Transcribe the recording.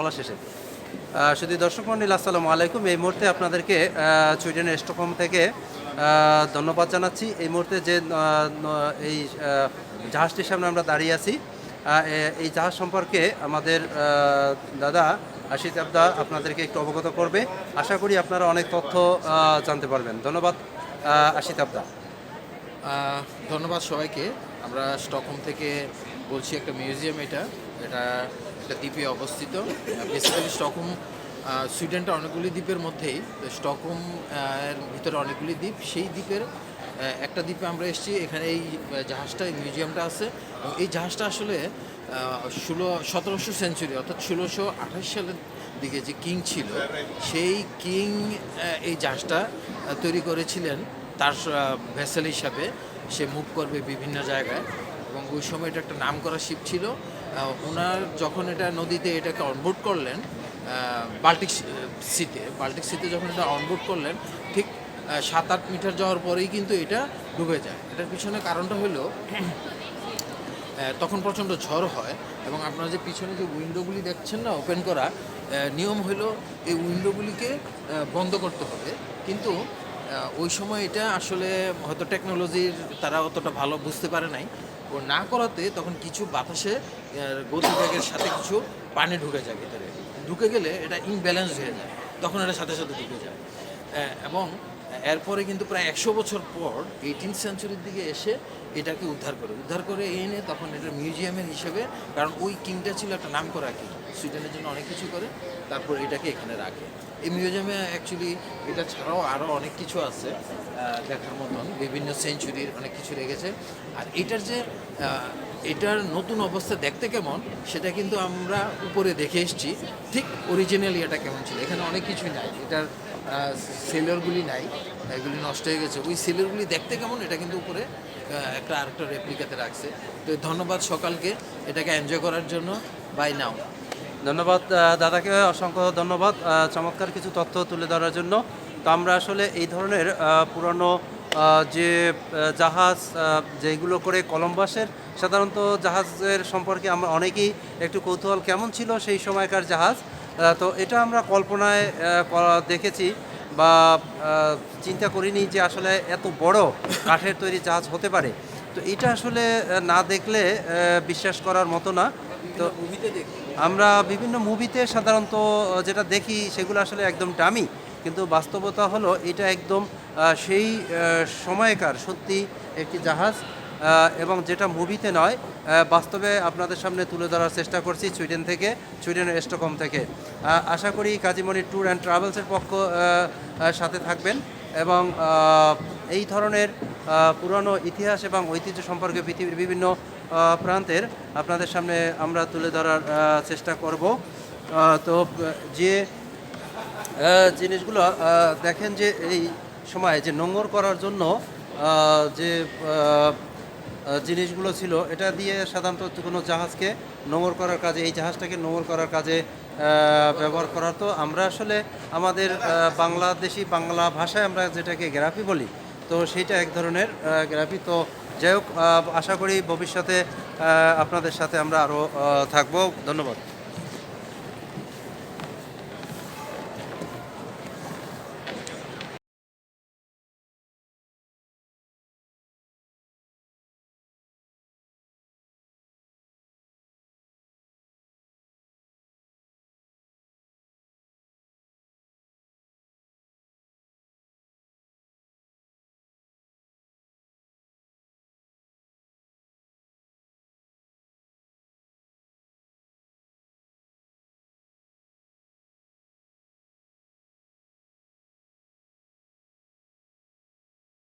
বলা শেষে। শুধু দর্শক মন্ডল আসসালামু আলাইকুম। এই মুহূর্তে আপনাদেরকে সুইডেনের স্টকহোম থেকে ধন্যবাদ জানাচ্ছি। এই মুহূর্তে যে এই জাহাজটির সামনে আমরা দাঁড়িয়ে আছি এই জাহাজ সম্পর্কে আমাদের দাদা আশিত আবদা আপনাদেরকে একটু অবগত করবে। আশা করি আপনারা অনেক তথ্য জানতে পারবেন। ধন্যবাদ আশিত আবদা। ধন্যবাদ সবাইকে। আমরা স্টকহোম থেকে বলছি একটা মিউজিয়াম এটা। এটা একটা দ্বীপে অবস্থিত। বেসিক্যালি স্টকহোম সুইডেনটা অনেকগুলি দ্বীপের মধ্যেই। স্টকহোম এর ভিতরে অনেকগুলি দ্বীপ। সেই দ্বীপের একটা দ্বীপে আমরা এসেছি। এখানে এই জাহাজটা মিউজিয়ামটা আছে। এবং এই জাহাজটা আসলে ষোলো, সতেরোশো সেঞ্চুরি, অর্থাৎ ষোলোশো আঠাশ সালের দিকে যে কিং ছিল, সেই কিং এই জাহাজটা তৈরি করেছিলেন। তার ভেসেল হিসাবে সে মুভ করবে বিভিন্ন জায়গায়। এবং ওই সময় এটা একটা নাম করা শিপ ছিল। ওনার যখন এটা নদীতে এটাকে অনবোর্ড করলেন বাল্টিক সিতে বাল্টিক সিতে যখন এটা অনবোর্ড করলেন, ঠিক সাত আট মিটার যাওয়ার পরেই কিন্তু এটা ডুবে যায়। এটার পিছনে কারণটা হলো তখন প্রচণ্ড ঝড় হয় এবং আপনারা যে পিছনে যে উইন্ডোগুলি দেখছেন না ওপেন করা নিয়ম হলো এই উইন্ডোগুলিকে বন্ধ করতে হবে। কিন্তু ওই সময় এটা আসলে হয়তো টেকনোলজির তারা অতটা ভালো বুঝতে পারে নাই। ও না করাতে তখন কিছু বাতাসে গতিবেগের সাথে কিছু পানি ঢুকে যায় ভিতরে। ঢুকে গেলে এটা ইনব্যালেন্স হয়ে যায়। তখন এটা সাথে সাথে ঢুকে যায়। এবং এরপরে কিন্তু প্রায় একশো বছর পর এইটিন সেঞ্চুরির দিকে এসে এটাকে উদ্ধার করে। উদ্ধার করে এনে তখন এটা মিউজিয়ামের হিসেবে, কারণ ওই কিংটা ছিল একটা নাম করা কিং। সুইডেনের জন্য অনেক কিছু করে। তারপর এটাকে এখানে রাখে। এই মিউজিয়ামে অ্যাকচুয়ালি এটা ছাড়াও আরও অনেক কিছু আছে দেখার মতন। বিভিন্ন সেঞ্চুরির অনেক কিছু রেখেছে। আর এটার যে এটার নতুন অবস্থা দেখতে কেমন, সেটা কিন্তু আমরা উপরে দেখে এসেছি। ঠিক অরিজিনালি এটা কেমন ছিল? এখানে অনেক কিছুই নাই। এটার সেলারগুলি নাই, এগুলি নষ্ট হয়ে গেছে। ওই সেলারগুলি দেখতে কেমন, এটা কিন্তু উপরে একটা আরেকটা রেপ্লিকাতে রাখছে। তো ধন্যবাদ সকালকে। এটাকে এনজয় করার জন্য। বাই নাও ধন্যবাদ দাদাকে অসংখ্য ধন্যবাদ চমৎকার কিছু তথ্য তুলে ধরার জন্য। তো আমরা আসলে এই ধরনের পুরনো যে জাহাজ যেগুলো করে কলম্বাসের, সাধারণত জাহাজের সম্পর্কে আমরা অনেকেই একটু কৌতূহল কেমন ছিল সেই সময়কার জাহাজ। তো এটা আমরা কল্পনায় দেখেছি বা চিন্তা করিনি যে আসলে এত বড় কাঠের তৈরি জাহাজ হতে পারে। তো এটা আসলে না দেখলে বিশ্বাস করার মতো না। তো মুভিতে দেখি। আমরা বিভিন্ন মুভিতে সাধারণত যেটা দেখি সেগুলো আসলে একদম ডামি কিন্তু বাস্তবতা হলো এটা একদম সেই সময়কার সত্যি একটি জাহাজ এবং যেটা মুভিতে নয় বাস্তবে আপনাদের সামনে তুলে ধরার চেষ্টা করছি সুইডেন থেকে সুইডেনের স্টকহোম থেকে। আশা করি কাজীমণি ট্যুর অ্যান্ড ট্রাভেলসের পক্ষ সাথে থাকবেন এবং এই ধরনের পুরনো ইতিহাস এবং ঐতিহ্য সম্পর্কে পৃথিবীর বিভিন্ন প্রান্তের আপনাদের সামনে আমরা তুলে ধরার চেষ্টা করব। তো, যে জিনিসগুলো দেখেন যে এই সময় যে নোংর করার জন্য যে জিনিসগুলো ছিল, এটা দিয়ে সাধারণত কোনো জাহাজকে নোংর করার কাজে, এই জাহাজটাকে নোংর করার কাজে ব্যবহার করার তো আমরা আসলে আমাদের বাংলাদেশি বাংলা ভাষায় আমরা যেটাকে গ্রাফি বলি তো সেইটা এক ধরনের গ্রাফি তো যাই হোক আশা করি ভবিষ্যতে আপনাদের সাথে আমরা আরও থাকব। ধন্যবাদ।